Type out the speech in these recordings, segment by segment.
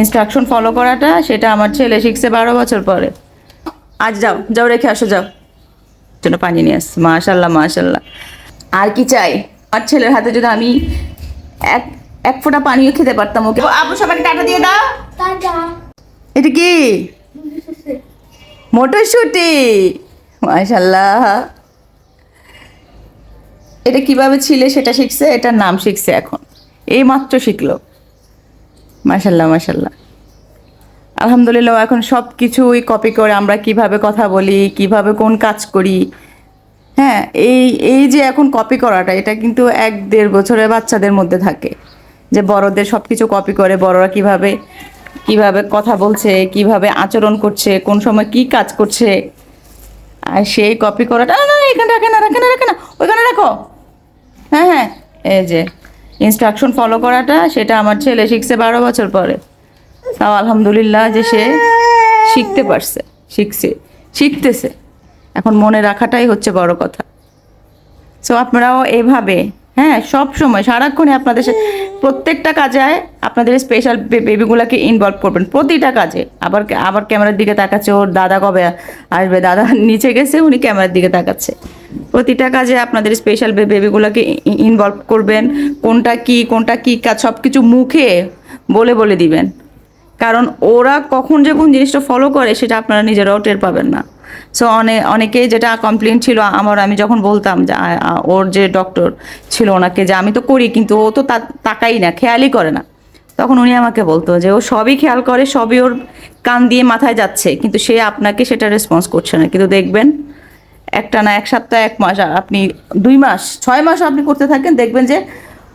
Instruction follow করাটা সেটা আমার ছেলে শিখছে বারো বছর পরে। আজ যাও যাও রেখে আসো যাও। জন্য পানি নিয়ে আসছি মাশাল্লাহ মাশাল্লাহ। আর কি চাই? আমার ছেলের হাতে যদি আমি এক এক ফোঁটা পানিও খেতে পারতাম ওকে। আপু সবাইকে টাটা দিয়ে দাও। এটা কি? মটরশুটি। মাশাল্লাহ। এটা কীভাবে ছিলে সেটা শিখছে এটার নাম শিখছে এখন। এই মাত্র শিখলো। মাশাল্লাহ মাশাল্লাহ। আলহামদুলিল্লাহ, এখন সব কিছুই কপি করে আমরা কীভাবে কথা বলি, কীভাবে কোন কাজ করি। হ্যাঁ এই এই যে এখন কপি করাটা, এটা কিন্তু এক দেড় বছরের বাচ্চাদের মধ্যে থাকে। যে বড়দের সব কিছু কপি করে, বড়রা কীভাবে কীভাবে কথা বলছে, কীভাবে আচরণ করছে, কোন সময় কি কাজ করছে। আর সেই কপি করাটা, না না, এখানে রাখে না রাখে না রাখে না, ওইখানে রাখো। হ্যাঁ হ্যাঁ এই যে। ইনস্ট্রাকশন ফলো করাটা, সেটা আমার ছেলে শিখছে বারো বছর পরে। তাও আলহামদুলিল্লাহ যে সে শিখতে পারছে, শিখছে, শিখতেছে। এখন মনে রাখাটাই হচ্ছে বড় কথা। সো আপনারাও এভাবে হ্যাঁ সব সময় সারাক্ষণে আপনাদের প্রত্যেকটা কাজে আপনাদের স্পেশাল বেবিগুলোকে ইনভলভ করবেন, প্রতিটা কাজে। আবার আবার ক্যামেরার দিকে তাকাচ্ছে, ওর দাদা কবে আসবে? দাদা নিচে গেছে, উনি ক্যামেরার দিকে তাকাচ্ছে। প্রতিটা কাজে আপনাদের স্পেশাল বেবিগুলোকে ইনভলভ করবেন, কোনটা কি কোনটা কি কাজ সব কিছু মুখে বলে বলে দিবেন। কারণ ওরা কখন যে কোন জিনিসটা ফলো করে, সেটা আপনারা নিজেরাও টের পাবেন না। সো অনেক অনেকেই যেটা কমপ্লেন ছিল, আমার, আমি যখন বলতাম যে ওর যে ডক্টর ছিল ওনাকে যে আমি তো করি, কিন্তু ও তো তাকাই না, খেয়ালই করে না। তখন উনি আমাকে বলতো যে, ও সবই খেয়াল করে, সবই ওর কান দিয়ে মাথায় যাচ্ছে, কিন্তু সে আপনাকে সেটা রেসপন্স করছে না। কিন্তু দেখবেন, একটা না এক সপ্তাহ, এক মাস, আপনি দুই মাস, ছয় মাস আপনি করতে থাকেন, দেখবেন যে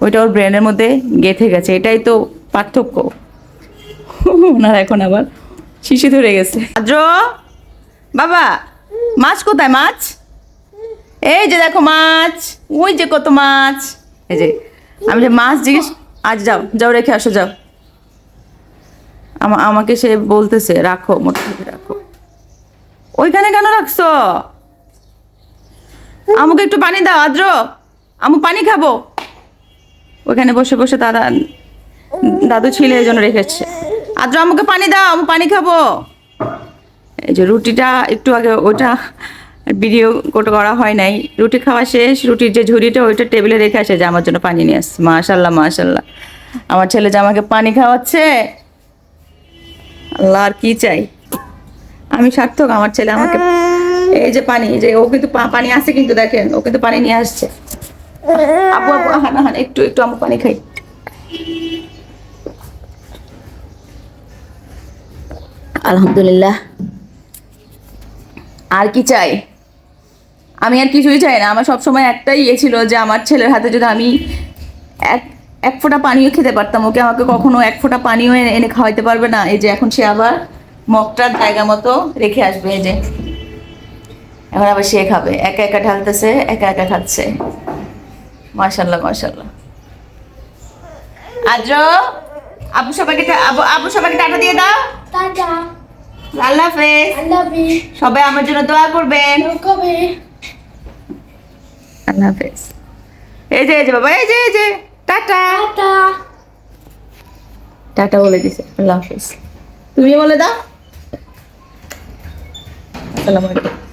ওইটা ওর ব্রেনের মধ্যে গেঁথে গেছে। এটাই তো পার্থক্য। ওনার এখন আবার শিশি ধরে গেছে। আদ্র! বাবা, মাছ কোথায় মাছ? এই যে দেখো মাছ, ওই যে কত মাছ। এই যে, আমি যে মাছ জিজ্ঞেস আজ যাও যাও রেখে আসো, যাও। আমা- আমাকে সে বলতেছে, রাখো মোটামুটি রাখো। ওইখানে কেন রাখছো? আমাকে একটু পানি দাও, আদ্র। আমু পানি খাব। ওইখানে বসে বসে দাদা দাদু ছিল এই জন্য রেখেছে। আদ্র, আমাকে পানি দাও, আমি পানি খাব। এই যে রুটিটা একটু আগে ওটা ভিডিও কোট করা হয় নাই। রুটি খাওয়া শেষ, রুটির যে ঝুড়িটা ওইটা টেবিলে রেখে আসে, যে আমার জন্য পানি নিয়ে আসছে। মাশাল্লাহ মাশাল্লাহ আমার ছেলে যে আমাকে পানি খাওয়াচ্ছে, আল্লাহ, আর কি চাই? আমি সার্থক, আমার ছেলে আমাকে এই যে পানি যে ও কিন্তু পানি আসছে কিন্তু দেখেন, ও কিন্তু পানি নিয়ে আসছে। আপু আপু হানা হান, একটু একটু আমার পানি খাই। আলহামদুলিল্লাহ। আর কি চাই? আমি আর কিছুই চাই না। আমার সবসময় একটাই ইয়ে ছিল যে, আমার ছেলের হাতে যদি আমি এক এক ফোঁটা পানিও খেতে পারতাম, ওকে আমাকে কখনো এক ফোঁটা পানিও এনে খাওয়াইতে পারবে না। এই যে, এখন সে আবার মগটার জায়গা মতো রেখে আসবে, এই যে। এখন আবার সে খাবে। একা একা ঢালতেছে, একা একা খাচ্ছে। মাশাল্লাহ মাশাল্লাহ। আদ্র আপু সবাইকে আপু সবাইকে টাটা দিয়ে দাও। টাটা। আল্লাহ হাফেজ। সবাই আমার জন্য দোয়া করবেন। আল্লাহ হাফেজ। এই যে এই যে বাবা এই যে এই যে। টাটা। টাটা। টাটা বলে দিছে। আল্লাহ হাফেজ। তুমি বলে দাও। আসসালামু আলাইকুম।